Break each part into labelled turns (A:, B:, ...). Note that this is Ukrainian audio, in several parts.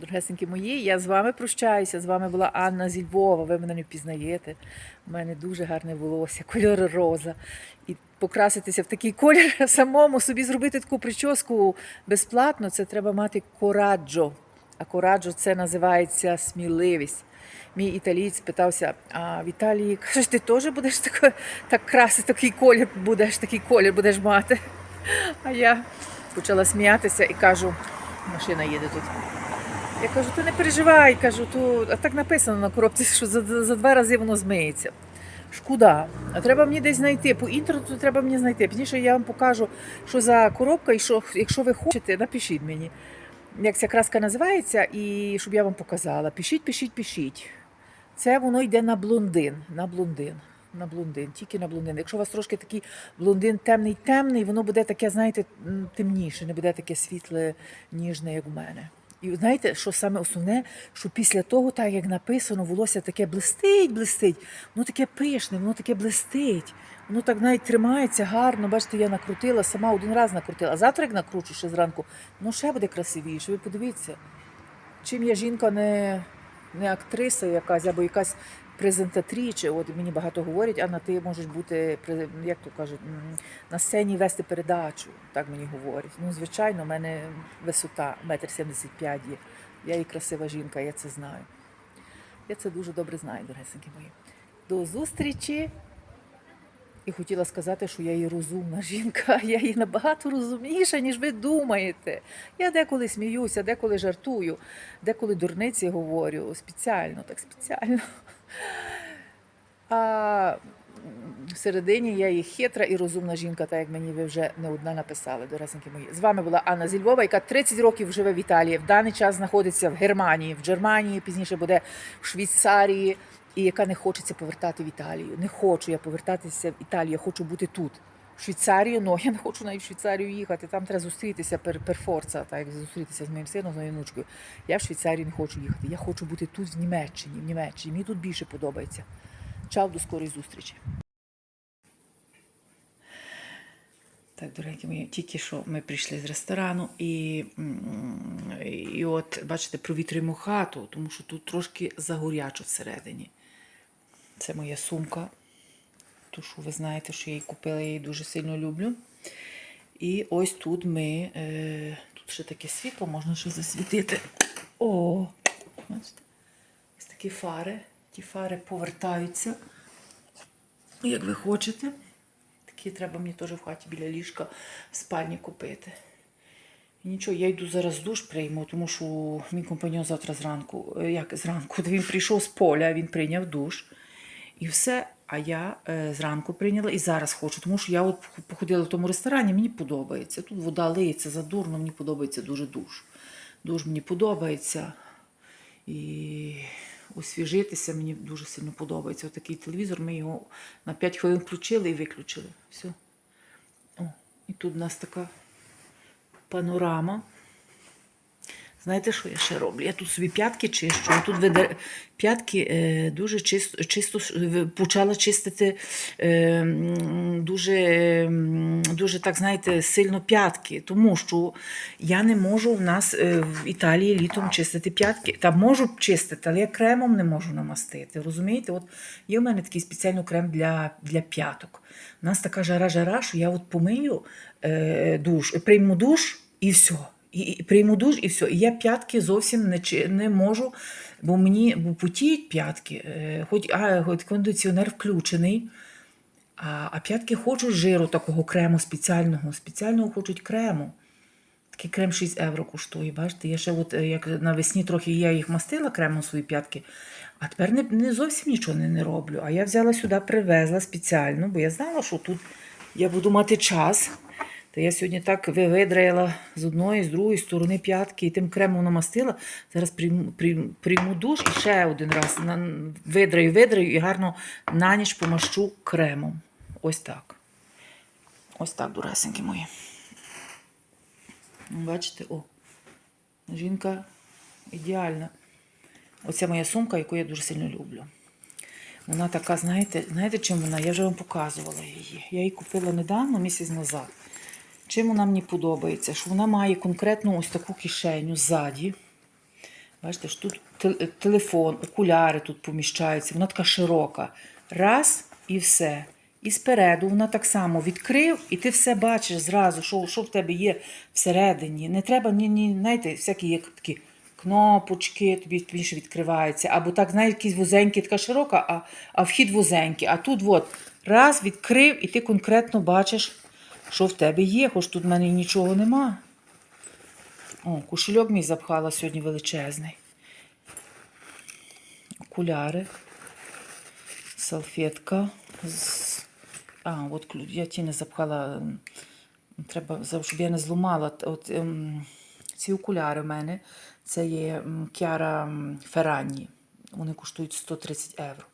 A: Дорогесенькі мої, я з вами прощаюся. З вами була Анна зі Львова. Ви мене не впізнаєте. У мене дуже гарне волосся, кольор роза. І покраситися в такий колір самому собі зробити таку прическу безплатно. Це треба мати кораджо. А кораджо це називається сміливість. Мій італієць питався: а в Італії кажеш, ти теж будеш тако, так красити, такий колір будеш, такий колір будеш мати. А я почала сміятися і кажу, машина їде тут. Я кажу, ти не переживай, кажу, то а так написано на коробці, що за, за, за два рази воно змиється. Шкода, а треба мені десь знайти. По інтернету треба мені знайти. Пізніше я вам покажу, що за коробка, і що, якщо ви хочете, напишіть мені, як ця краска називається, і щоб я вам показала. Пишіть, пишіть, пишіть. Це воно йде на блондин. На блондин. На блондин, тільки на блондин. Якщо у вас трошки такий блондин темний, темний, воно буде таке, знаєте, темніше, не буде таке світле, ніжне, як у мене. І знаєте, що саме основне, що після того, так як написано, волосся таке блистить, блистить, воно таке пишне, воно таке блистить. Воно так навіть тримається гарно. Бачите, я накрутила, сама один раз накрутила. А завтра, як накручу ще зранку, ну ще буде красивіше. Ви подивіться, чим я жінка не, не актриса якась або якась презентатріче. От мені багато говорять, Анна, ти можеш бути як то кажуть, на сцені вести передачу. Так мені говорять. Ну, звичайно, в мене висота 1,75 м є. Я і красива жінка, я це знаю. Я це дуже добре знаю, дорогесенькі мої. До зустрічі. І хотіла сказати, що я і розумна жінка, я і набагато розумніша, ніж ви думаєте. Я деколи сміюся, деколи жартую, деколи дурниці говорю, спеціально, так спеціально. А всередині я і хитра і розумна жінка, так як мені ви вже не одна написали, дорогесенькі мої. З вами була Анна Зільвова, яка 30 років живе в Італії. В даний час знаходиться в Германії, в Германії, пізніше буде в Швейцарії, і яка не хочеться повертати в Італію. Не хочу я повертатися в Італію, я хочу бути тут. В Швейцарію, ну я не хочу навіть в Швейцарію їхати. Там треба зустрітися пер, перфорца, так як зустрітися з моїм сином, з моєю внучкою. Я в Швейцарію не хочу їхати. Я хочу бути тут, в Німеччині. В Німеччині. Мені тут більше подобається. Чао, до скорої зустрічі. Так, дорогі мої, тільки що ми прийшли з ресторану і, і от, бачите, провітрюємо хату, тому що тут трошки загорячо всередині. Це моя сумка. Ту, що ви знаєте, що я її купила, я її дуже сильно люблю. І ось тут ми. Е, тут ще таке світло, можна ще засвітити. О! Бачите? Ось такі фари. Ті фари повертаються, як ви хочете. Такі треба мені теж в хаті біля ліжка в спальні купити. І нічого, я йду зараз душ прийму, тому що мій компаньон завтра зранку, е, як зранку, він прийшов з поля, він прийняв душ. І все. А я е, зранку прийняла і зараз хочу, тому що я от походила в тому ресторані, мені подобається. Тут вода лиється задурно, мені подобається дуже душ. Душ мені подобається. І освіжитися мені дуже сильно подобається. Отакий телевізор, ми його на 5 хвилин включили і виключили. Все. О, і тут у нас така панорама. Знаєте, що я ще роблю? Я тут собі п'ятки чищу. Тут вида... п'ятки е, дуже чисто, чисто почала чистити е, дуже, дуже, так знаєте, сильно п'ятки, тому що я не можу в нас е, в Італії літом чистити п'ятки. Та можу чистити, але я кремом не можу намастити. Розумієте? От є в мене такий спеціальний крем для, для п'яток. У нас така жара-жара, що я от помию е, душ, прийму душ і все. І, прийму душ, і все. І я п'ятки зовсім не, не можу, бо мені бо потіють п'ятки, е, хоч, а, хоч кондиціонер включений. А, а п'ятки хочуть жиру такого крему спеціального. Спеціального хочуть крему. Такий крем 6 євро коштує. Бачите, я ще от е, як навесні трохи я їх мастила кремом свої п'ятки, а тепер не, не зовсім нічого не, не роблю. А я взяла сюди, привезла спеціально, бо я знала, що тут я буду мати час. Та я сьогодні так ви- з одної, з другої сторони п'ятки і тим кремом намастила. Зараз прийму, прийму, душ і ще один раз видраю, видраю і гарно на ніч помащу кремом. Ось так. Ось так, дуресенькі мої. Бачите, о, жінка ідеальна. Оця моя сумка, яку я дуже сильно люблю. Вона така, знаєте, знаєте, чим вона? Я вже вам показувала її. Я її купила недавно, місяць назад. Чим вона мені подобається? Що вона має конкретну ось таку кишеню ззаді. Бачите, що тут телефон, окуляри тут поміщаються, вона така широка. Раз і все. І спереду вона так само відкрив, і ти все бачиш зразу, що, що в тебе є всередині. Не треба ні, ні, знаєте, всякі є такі кнопочки, тобі більше відкриваються. Або так, знаєте, якісь вузенькі, така широка, а, а вхід вузенький. А тут от раз відкрив, і ти конкретно бачиш, що в тебе є, хоч тут в мене нічого нема. О, кошельок мій запхала сьогодні величезний. Окуляри. Салфетка. А, от я ті не запхала. Треба, щоб я не зламала. От, ем, ці окуляри в мене. Це є м, Chiara. Вони коштують 130 євро.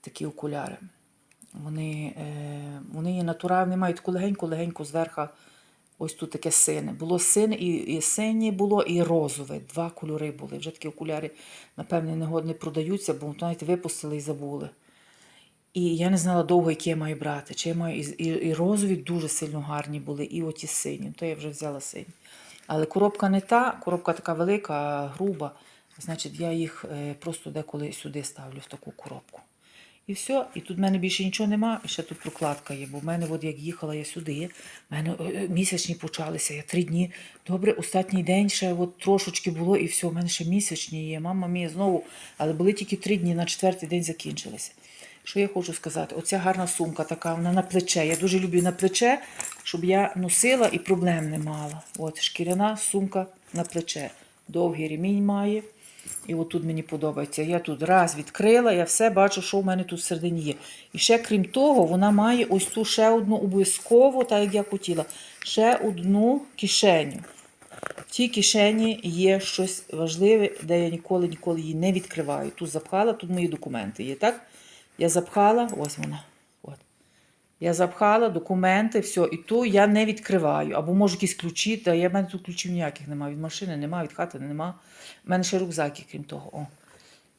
A: Такі окуляри. Вони, е, вони є натуральні, мають таку легеньку-легеньку зверху. Ось тут таке сине. Було сине і, і синє було, і розове. Два кольори були. Вже такі окуляри, напевне, не, год- не продаються, бо знаєте, випустили і забули. І я не знала довго, які я маю брати. Чи я маю і, і, і розові дуже сильно гарні були, і оті сині. То я вже взяла сині. Але коробка не та, коробка така велика, груба. Значить, я їх е, просто деколи сюди ставлю в таку коробку. І все, і тут в мене більше нічого нема, ще тут прокладка є. Бо в мене, от як їхала я сюди, в мене е, е, місячні почалися. Я три дні. Добре, останній день ще от трошечки було, і все, в мене ще місячні є. Мама мія знову, але були тільки три дні, на четвертий день закінчилися. Що я хочу сказати? Оця гарна сумка така, вона на плече. Я дуже люблю на плече, щоб я носила і проблем не мала. От шкіряна сумка на плече. Довгий ремінь має. І отут мені подобається. Я тут раз відкрила, я все бачу, що в мене тут всередині є. І ще крім того, вона має ось ту ще одну обов'язково, так як я хотіла, ще одну кишеню. В тій кишені є щось важливе, де я ніколи ніколи її не відкриваю. Тут запхала, тут мої документи є, так? Я запхала, ось вона. Я запхала документи, все, і ту я не відкриваю. Або може якісь ключі, та я в мене тут ключів ніяких немає. Від машини немає, від хати немає. У мене ще рюкзаки, крім того. О.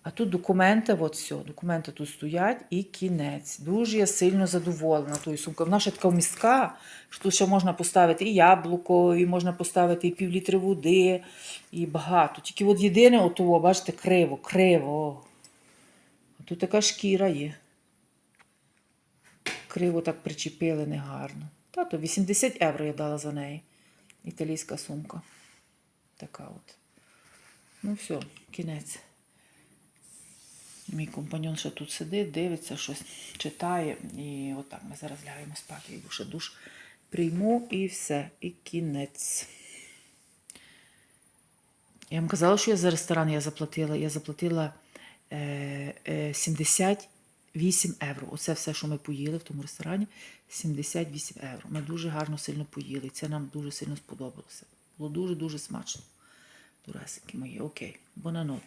A: А тут документи, от все, документи тут стоять і кінець. Дуже я сильно задоволена тою сумкою. Вона ще така містка, що тут ще можна поставити і яблуко, і можна поставити і півлітри води, і багато. Тільки от єдине, от того, бачите, криво, криво. А тут така шкіра є. Криво так причепили негарно. Тато 80 євро я дала за неї. Італійська сумка. Така от. Ну все, кінець. Мій компаньон ще тут сидить, дивиться, щось читає. І отак ми зараз лягаємо спати. Я ще душ прийму і все. І кінець. Я вам казала, що я за ресторан я заплатила. Я заплатила е, е, 78 євро. Оце все, що ми поїли в тому ресторані. 78 євро. Ми дуже гарно сильно поїли. Це нам дуже сильно сподобалося. Було дуже-дуже смачно. Дурасики мої, окей. Бонанот.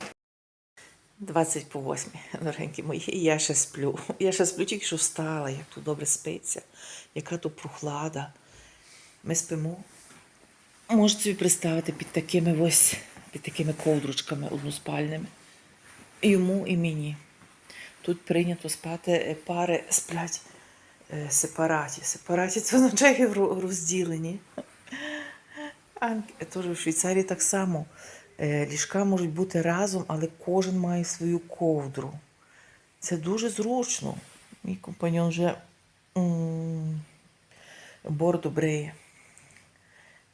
A: 20 по 8, дорогенькі мої, я ще сплю. Я ще сплю, тільки що встала, як тут добре спиться, яка тут прохлада. Ми спимо. Можете собі представити під такими ось, під такими ковдручками односпальними. Йому і мені. Тут прийнято спати, е, пари сплять е, сепараті. Сепараті це означає розділені. А теж в Швейцарії так само. Е, Ліжка можуть бути разом, але кожен має свою ковдру. Це дуже зручно. Мій компаньон вже м, бороду бриє.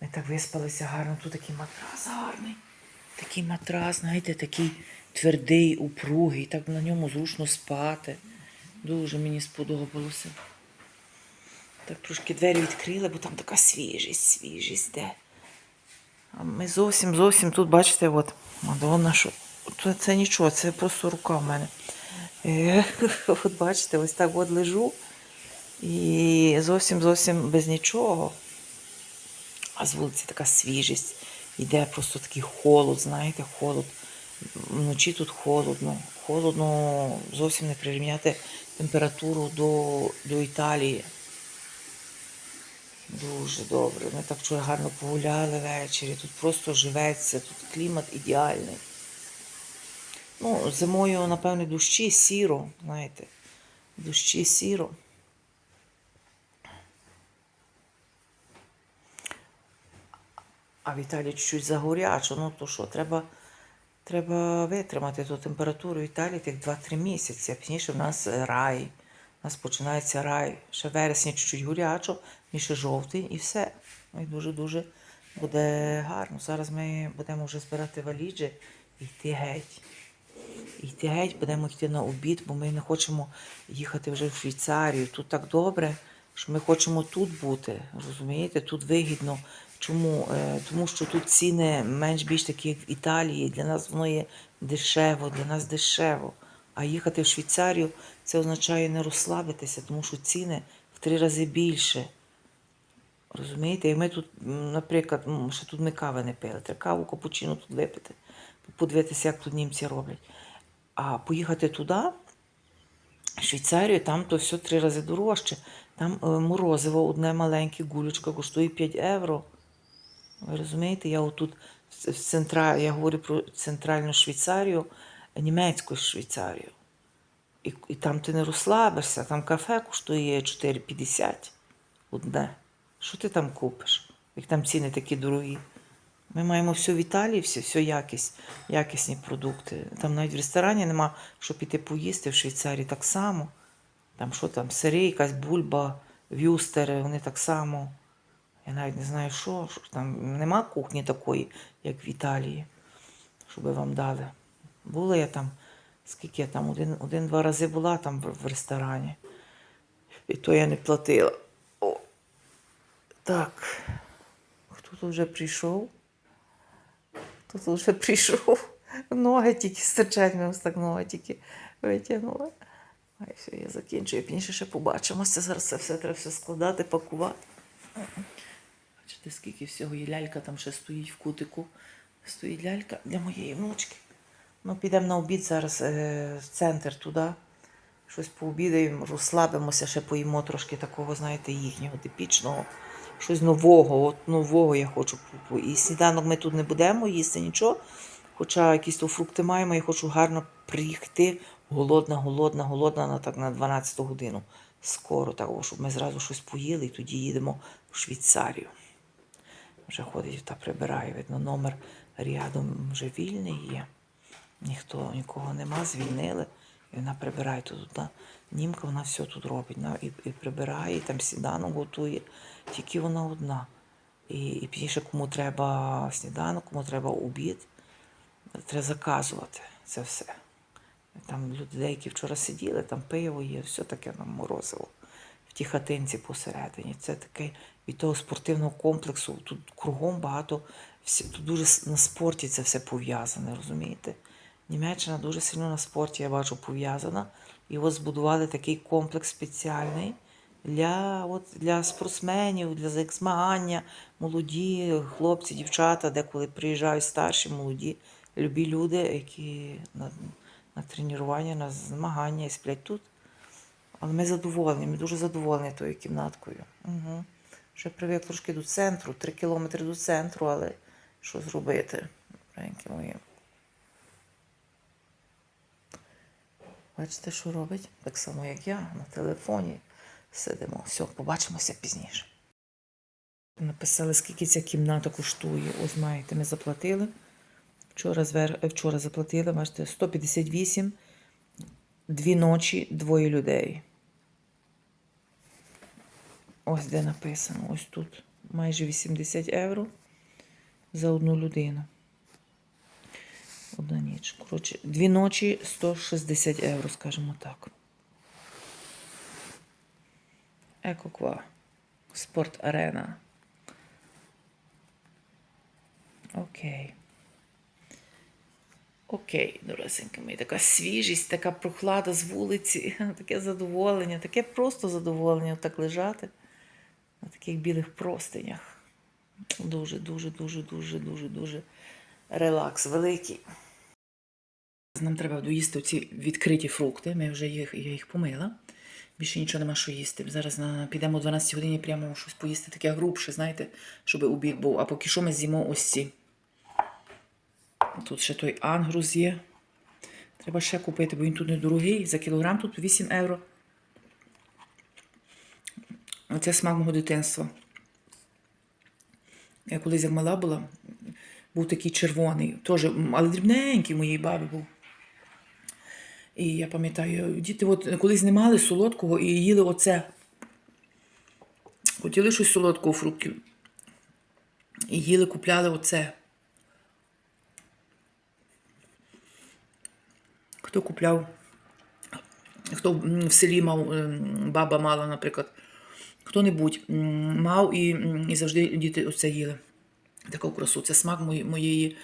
A: Ми так виспалися гарно. Тут такий матрас гарний. Такий матрас, знаєте, такий твердий, упругий, так на ньому зручно спати. Дуже мені сподобалося. Так трошки двері відкрили, бо там така свіжість, свіжість де. А ми зовсім, зовсім тут, бачите, от, Мадонна, що це, це нічого, це просто рука в мене. Е, от бачите, ось так от лежу і зовсім зовсім без нічого. А з вулиці така свіжість. Йде просто такий холод, знаєте, холод. Вночі тут холодно. Холодно зовсім не прирівняти температуру до, до Італії. Дуже добре. Ми так вчора гарно погуляли ввечері. Тут просто живеться, тут клімат ідеальний. Ну, зимою, напевно, дощі сіро, знаєте. Дощі сіро. А в Італії чуть-чуть загорячо, ну то що, треба треба витримати ту температуру Італії тих 2-3 місяці. А пізніше в нас е, рай. У нас починається рай. Ще вересні чуть-чуть гурячо, і ще жовтий, і все. Ну, І дуже-дуже буде гарно. Зараз ми будемо вже збирати валіджі і йти геть. І йти геть, будемо йти на обід, бо ми не хочемо їхати вже в Швейцарію. Тут так добре, що ми хочемо тут бути. Розумієте, тут вигідно. Чому? Е, Тому що тут ціни менш більш такі, як в Італії. Для нас воно є дешево, для нас дешево. А їхати в Швейцарію це означає не розслабитися, тому що ціни в три рази більше. Розумієте, і ми тут, наприклад, ще тут ми кави не пили. Треба каву, капучино тут випити, подивитися, як тут німці роблять. А поїхати туди, в Швейцарію, там то все три рази дорожче. Там е, морозиво, одне маленьке гулючка коштує 5 євро. Ви розумієте, я отут в центра, я говорю про центральну Швейцарію, німецьку Швейцарію. І, і там ти не розслабишся, там кафе коштує 4,50 одне. Що ти там купиш? Як там ціни такі дорогі. Ми маємо все в Італії, все, все якість, якісні продукти. Там навіть в ресторані нема що піти поїсти в Швейцарії так само. Там що там, сири, якась бульба, вюстери, вони так само. Я навіть не знаю, що, що там нема кухні такої, як в Італії, щоб вам дали. Була я там, скільки я там, один- один-два рази була там в, ресторані. І то я не платила. О. Так. Хто тут вже прийшов? Хто тут вже прийшов? Ноги тільки стирчать, ми ось так ноги тільки витягнули. Ай, все, я закінчую. Пізніше ще побачимося. Зараз це все треба все складати, пакувати. Бачите, скільки всього є лялька там ще стоїть в кутику. Стоїть лялька для моєї внучки. Ну, підемо на обід зараз е, в центр туди. Щось пообідаємо, розслабимося, ще поїмо трошки такого, знаєте, їхнього типічного. Щось нового, от нового я хочу. І сніданок ми тут не будемо їсти нічого. Хоча якісь то фрукти маємо, я хочу гарно приїхати голодна, голодна, голодна на так на 12 годину. Скоро, так, щоб ми зразу щось поїли і тоді їдемо в Швейцарію. Вже ходить та прибирає, видно, номер рядом вже вільний є. Ніхто нікого нема, звільнили. І вона прибирає тут. Одна німка, вона все тут робить. І, і прибирає, і там сніданок готує. Тільки вона одна. І, і пізніше, кому треба сніданок, кому треба обід, треба заказувати це все. Там люди деякі вчора сиділи, там пиво є, все таке нам морозиво. В тій хатинці посередині. Це таке від того спортивного комплексу. Тут кругом багато, тут дуже на спорті це все пов'язане, розумієте? Німеччина дуже сильно на спорті, я бачу, пов'язана. І от збудували такий комплекс спеціальний для, от, для спортсменів, для змагання, молоді хлопці, дівчата, деколи приїжджають старші, молоді, любі люди, які на, на тренування, на змагання і сплять тут. Але ми задоволені, ми дуже задоволені тою кімнаткою. Угу. Вже привик трошки до центру, три кілометри до центру, але що зробити? Реньки мої. Бачите, що робить? Так само, як я, на телефоні сидимо. Все, побачимося пізніше. Написали, скільки ця кімната коштує. Ось маєте, ми заплатили. Вчора, звер... Вчора заплатили, бачите, 158, дві ночі, двоє людей. Ось де написано, ось тут майже 80 євро за одну людину. Одна ніч. Коротше, дві ночі 160 євро, скажімо так. Екоква. Спорт арена. Окей. Окей, доросенька мої, така свіжість, така прохлада з вулиці, таке задоволення, таке просто задоволення так лежати на таких білих простинях. Дуже, дуже, дуже, дуже, дуже, дуже релакс великий. Нам треба доїсти ці відкриті фрукти. Ми вже їх, я їх помила. Більше нічого нема що їсти. Зараз на, підемо о 12 годині прямо щось поїсти таке грубше, знаєте, щоб обід був. А поки що ми з'їмо ось ці. Тут ще той ангрус є. Треба ще купити, бо він тут недорогий. За кілограм тут 8 євро. Оце смак мого дитинства. Я колись як мала була, був такий червоний, теж, але дрібненький у моєї баби був. І я пам'ятаю, діти от колись не мали солодкого і їли оце. Хотіли щось солодкого фруктів. І їли, купляли оце. Хто купляв? Хто в селі мав, ем, баба мала, наприклад, хто-небудь мав і, і завжди діти оце їли. Таку красу. Це смак моєї,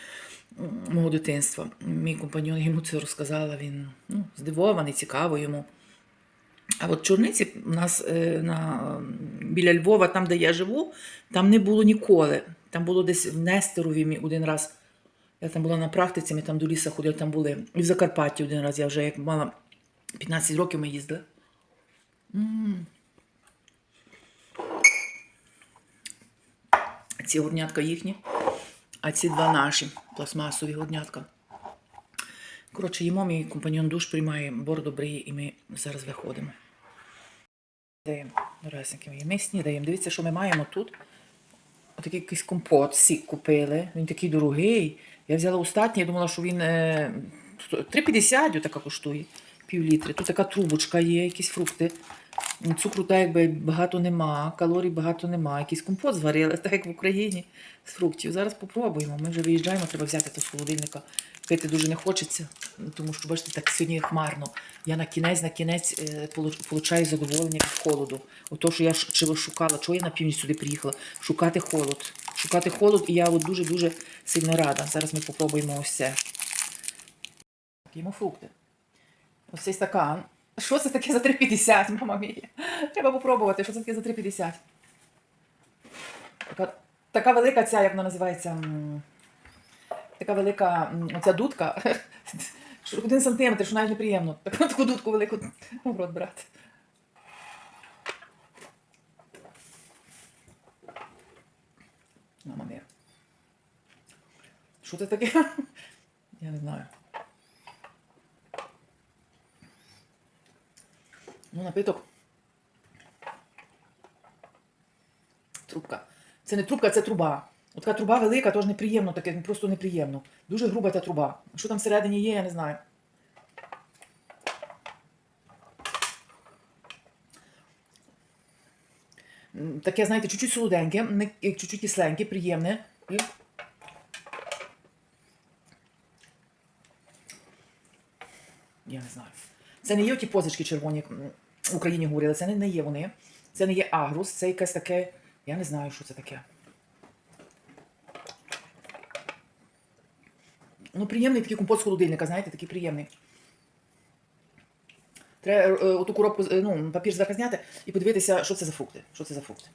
A: мого дитинства. Мій компаньон йому це розказала, він ну, здивований, цікаво йому. А от чорниці у нас е, на, біля Львова, там, де я живу, там не було ніколи. Там було десь в Нестерові один раз. Я там була на практиці, ми там до ліса ходили, там були. І в Закарпатті один раз я вже як мала 15 років ми їздили. М. Ці горнятка їхні, а ці два наші пластмасові горнятка. Коротше, їмо, мій компаньон душ приймає бороду бриє, і ми зараз виходимо. Даємо доресеньки мої. Ми снідаємо. Дивіться, що ми маємо тут. Отакий якийсь компот, сік купили. Він такий дорогий. Я взяла остатній, я думала, що він е, 3,50 отака коштує, пів літри. Тут така трубочка є, якісь фрукти. Цукру так якби багато нема, калорій багато нема. Якийсь компот зварили, так як в Україні з фруктів. Зараз попробуємо. Ми вже виїжджаємо, треба взяти то з холодильника. Пити дуже не хочеться, тому що, бачите, так сьогодні хмарно. Я на кінець, на кінець е, получаю задоволення від холоду. Ото, що я шукала, чого я на північ сюди приїхала? Шукати холод. Шукати холод, і я дуже-дуже сильно рада. Зараз ми попробуємо ось це. Їмо фрукти. Ось цей стакан. Що це таке за 3,50, мама мія? Треба попробувати, що це таке за 3,50. Така, така велика ця, як вона називається. Така велика оця дудка. Один сантиметр, що навіть неприємно. Таку, таку дудку велику в рот брати. Мама мія. Що це таке? Я не знаю. Ну, напиток. Трубка. Це не трубка, це труба. От така труба велика, тож неприємно, таке, ну, просто неприємно. Дуже груба та труба. Що там всередині є, я не знаю. Таке, знаєте, чуть-чуть солоденьке, чуть-чуть кисленьке, приємне. Я не знаю. Це не є ті позички червоні, в Україні говорили. Це не, не є вони. Це не є агрус, це якесь таке. Я не знаю, що це таке. Ну, приємний такий компот з холодильника, знаєте, такий приємний. Треба е, оту коробку, е, ну, папір зверху і подивитися, що це за фрукти. Що це за фрукти.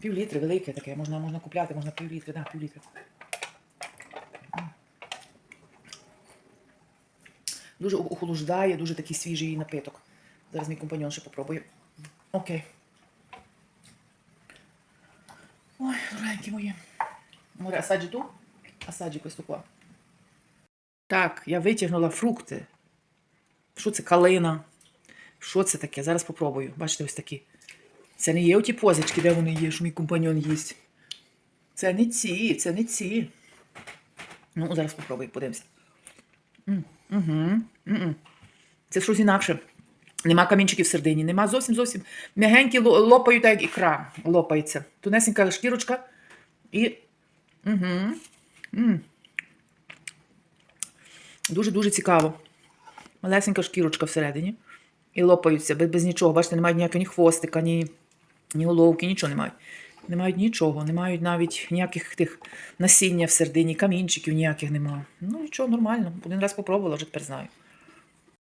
A: Пів велике таке, можна, можна купляти, можна пів літри, да, пів. Дуже охолоджує, дуже такий свіжий напиток. Зараз мій компаньон ще попробує. Окей. Ой, дорогенькі мої. Море, асаджі ту? Асаджі qua. Так, я витягнула фрукти. Що це калина? Що це таке? Зараз попробую. Бачите, ось такі. Це не є оті позички, де вони є, що мій компаньон їсть. Це не ці, це не ці. Ну, зараз попробую, подивимося. Угу. Це щось інакше. Нема камінчиків в середині, нема зовсім зовсім м'ягенькі лопають, так як ікра лопається. Тунесенька шкірочка і. Угу. Дуже-дуже цікаво. Малесенька шкірочка всередині. І лопаються без, без нічого. Бачите, не мають ніякого ні хвостика, ні, ні головки, нічого не мають. Не мають нічого, не мають навіть ніяких тих насіння всередині, камінчиків ніяких немає. Ну, нічого, нормально. Один раз попробувала, вже тепер знаю.